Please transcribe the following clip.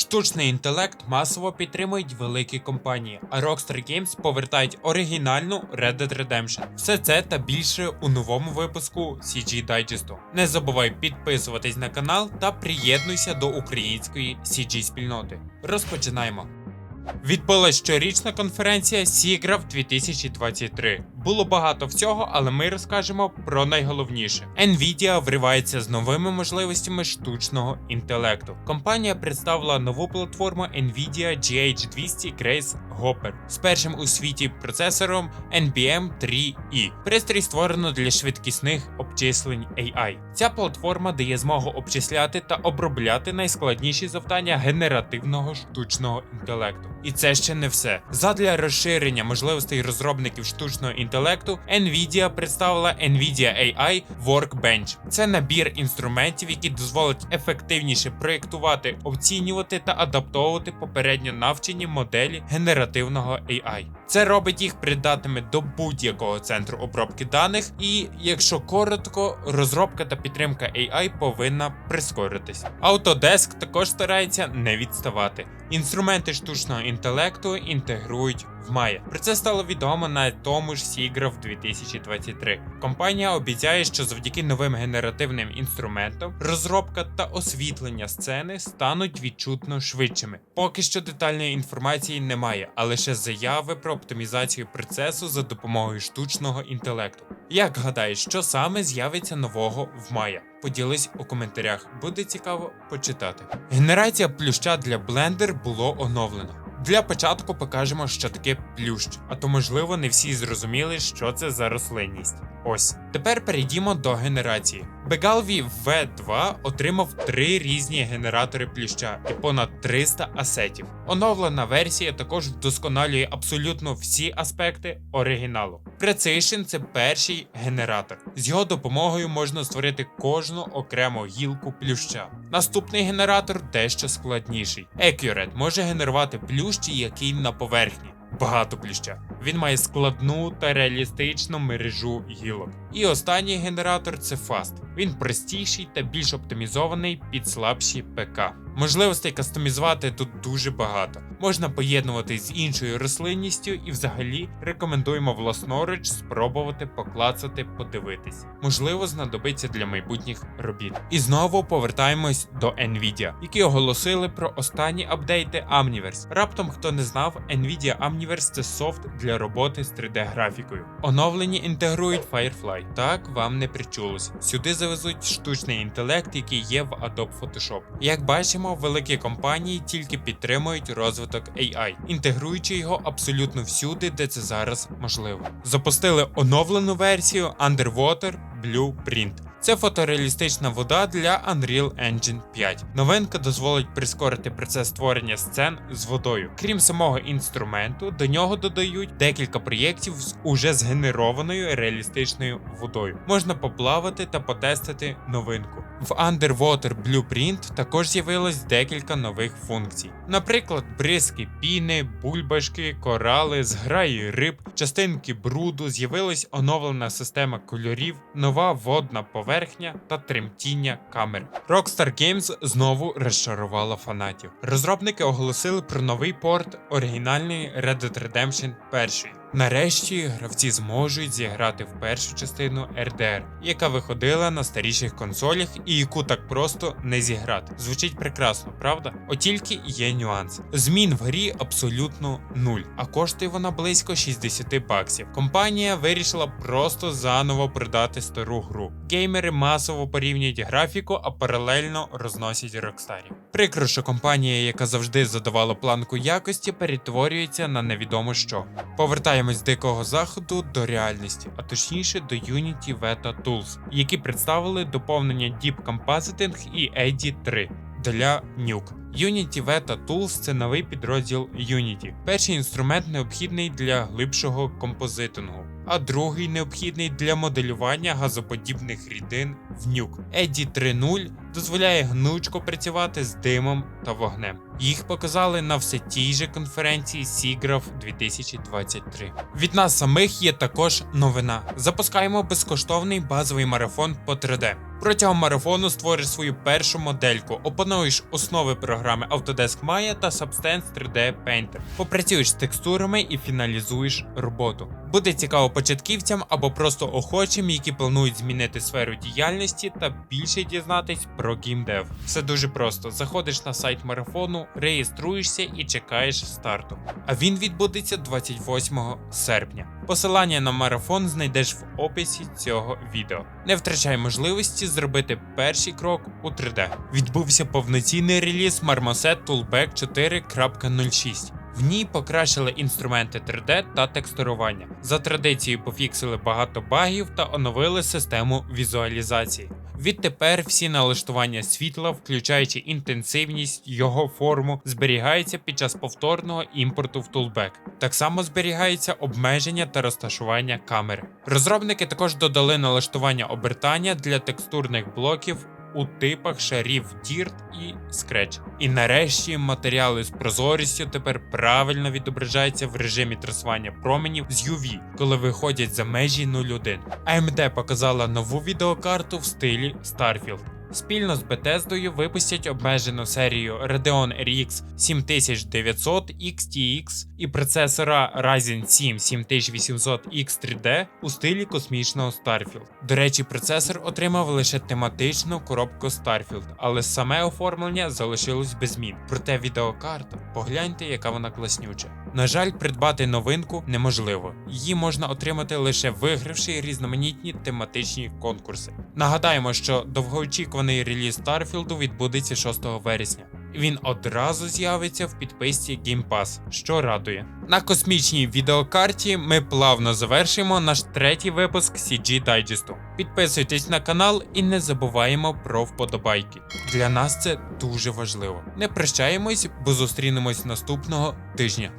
Штучний інтелект масово підтримують великі компанії, а Rockstar Games повертають оригінальну Red Dead Redemption. Все це та більше у новому випуску CG Digest. Не забувай підписуватись на канал та приєднуйся до української CG спільноти. Розпочинаємо. Відбулась щорічна конференція SIGGRAPH 2023. Було багато всього, але ми розкажемо про найголовніше. Nvidia вривається з новими можливостями штучного інтелекту. Компанія представила нову платформу Nvidia GH200 Grace Hopper з першим у світі процесором NBM 3E. Пристрій створено для швидкісних обчислень AI. Ця платформа дає змогу обчисляти та обробляти найскладніші завдання генеративного штучного інтелекту. І це ще не все. Задля розширення можливостей розробників штучного інтелекту Nvidia представила Nvidia AI Workbench. Це набір інструментів, які дозволять ефективніше проєктувати, оцінювати та адаптовувати попередньо навчені моделі генеративного AI. Це робить їх придатними до будь-якого центру обробки даних, і, якщо коротко, розробка та підтримка AI повинна прискоритись. Autodesk також старається не відставати. Інструменти штучного інтелекту інтегрують в Maya. Про це стало відомо на тому ж SIGGRAPH 2023. Компанія обіцяє, що завдяки новим генеративним інструментам розробка та освітлення сцени стануть відчутно швидшими. Поки що детальної інформації немає, а лише заяви про оптимізацію процесу за допомогою штучного інтелекту. Як гадаєш, що саме з'явиться нового в Maya? Поділись у коментарях, буде цікаво почитати. Генерація плюща для Blender було оновлено. Для початку покажемо, що таке плющ, а то можливо не всі зрозуміли, що це за рослинність. Ось тепер перейдімо до генерації. Begalvi V2 отримав три різні генератори плюща і понад 300 асетів. Оновлена версія також вдосконалює абсолютно всі аспекти оригіналу. Precision – це перший генератор. З його допомогою можна створити кожну окрему гілку плюща. Наступний генератор дещо складніший. Accurate може генерувати плющ, який на поверхні. Багато кліща. Він має складну та реалістичну мережу гілок. І останній генератор це Fast. Він простіший та більш оптимізований під слабші ПК. Можливостей кастомізувати тут дуже багато. Можна поєднувати з іншою рослинністю і взагалі рекомендуємо власноруч спробувати поклацати, подивитись. Можливо, знадобиться для майбутніх робіт. І знову повертаємось до Nvidia, які оголосили про останні апдейти Omniverse. Раптом хто не знав, Nvidia Omniverse це софт для роботи з 3D-графікою. Оновлені інтегрують Firefly. Так вам не причулось. Сюди завезуть штучний інтелект, який є в Adobe Photoshop. Як бачимо, великі компанії тільки підтримують розвиток AI, інтегруючи його абсолютно всюди, де це зараз можливо. Запустили оновлену версію Underwater Blueprint. Це фотореалістична вода для Unreal Engine 5. Новинка дозволить прискорити процес створення сцен з водою. Крім самого інструменту, до нього додають декілька проєктів з уже згенерованою реалістичною водою. Можна поплавати та потестити новинку. В Underwater Blueprint також з'явилось декілька нових функцій. Наприклад, бризки піни, бульбашки, корали, зграї риб, частинки бруду, з'явилась оновлена система кольорів, нова водна поверхня та тремтіння камер. Rockstar Games знову розчарувала фанатів. Розробники оголосили про новий порт оригінальної Red Dead Redemption 1. Нарешті гравці зможуть зіграти в першу частину RDR, яка виходила на старіших консолях і яку так просто не зіграти. Звучить прекрасно, правда? От тільки є нюанс. Змін в грі абсолютно нуль, а коштує вона близько 60 баксів. Компанія вирішила просто заново продати стару гру. Геймери масово порівнюють графіку, а паралельно розносять рокстарів. Прикро, що компанія, яка завжди задавала планку якості, перетворюється на невідомо що. Повертаємось з дикого заходу до реальності, а точніше до Unity Veta Tools, які представили доповнення Deep Compositing і AD 3 для Nuke. Unity Veta Tools це новий підрозділ Unity, перший інструмент необхідний для глибшого композитингу. А другий необхідний для моделювання газоподібних рідин в нюк. Еді 3.0 дозволяє гнучко працювати з димом та вогнем. Їх показали на все тій же конференції SIGGRAPH 2023. Від нас самих є також новина. Запускаємо безкоштовний базовий марафон по 3D. Протягом марафону створиш свою першу модельку, опануєш основи програми Autodesk Maya та Substance 3D Painter. Попрацюєш з текстурами і фіналізуєш роботу. Буде цікаво початківцям або просто охочим, які планують змінити сферу діяльності та більше дізнатись про геймдев. Все дуже просто. Заходиш на сайт марафону, реєструєшся і чекаєш старту. А він відбудеться 28 серпня. Посилання на марафон знайдеш в описі цього відео. Не втрачай можливості зробити перший крок у 3D. Відбувся повноцінний реліз Marmoset Toolback 4.06. В ній покращили інструменти 3D та текстурування. За традицією пофіксили багато багів та оновили систему візуалізації. Відтепер всі налаштування світла, включаючи інтенсивність, його форму, зберігаються під час повторного імпорту в Toolback. Так само зберігається обмеження та розташування камери. Розробники також додали налаштування обертання для текстурних блоків у типах шарів Dirt і Scratch. І нарешті матеріали з прозорістю тепер правильно відображаються в режимі трасування променів з UV, коли виходять за межі 0.1. AMD показала нову відеокарту в стилі Starfield. Спільно з Bethesda випустять обмежену серію Radeon RX 7900 XTX і процесора Ryzen 7 7800 X3D у стилі космічного Starfield. До речі, процесор отримав лише тематичну коробку Starfield, але саме оформлення залишилось без змін. Проте відеокарта, погляньте, яка вона класнюча. На жаль, придбати новинку неможливо. Її можна отримати лише вигравши різноманітні тематичні конкурси. Нагадаємо, що довгоочікуваний реліз Старфілду відбудеться 6 вересня. Він одразу з'явиться в підписці Game Pass, що радує. На космічній відеокарті ми плавно завершимо наш третій випуск CG Дайджесту. Підписуйтесь на канал і не забуваємо про вподобайки. Для нас це дуже важливо. Не прощаємось, бо зустрінемось наступного тижня.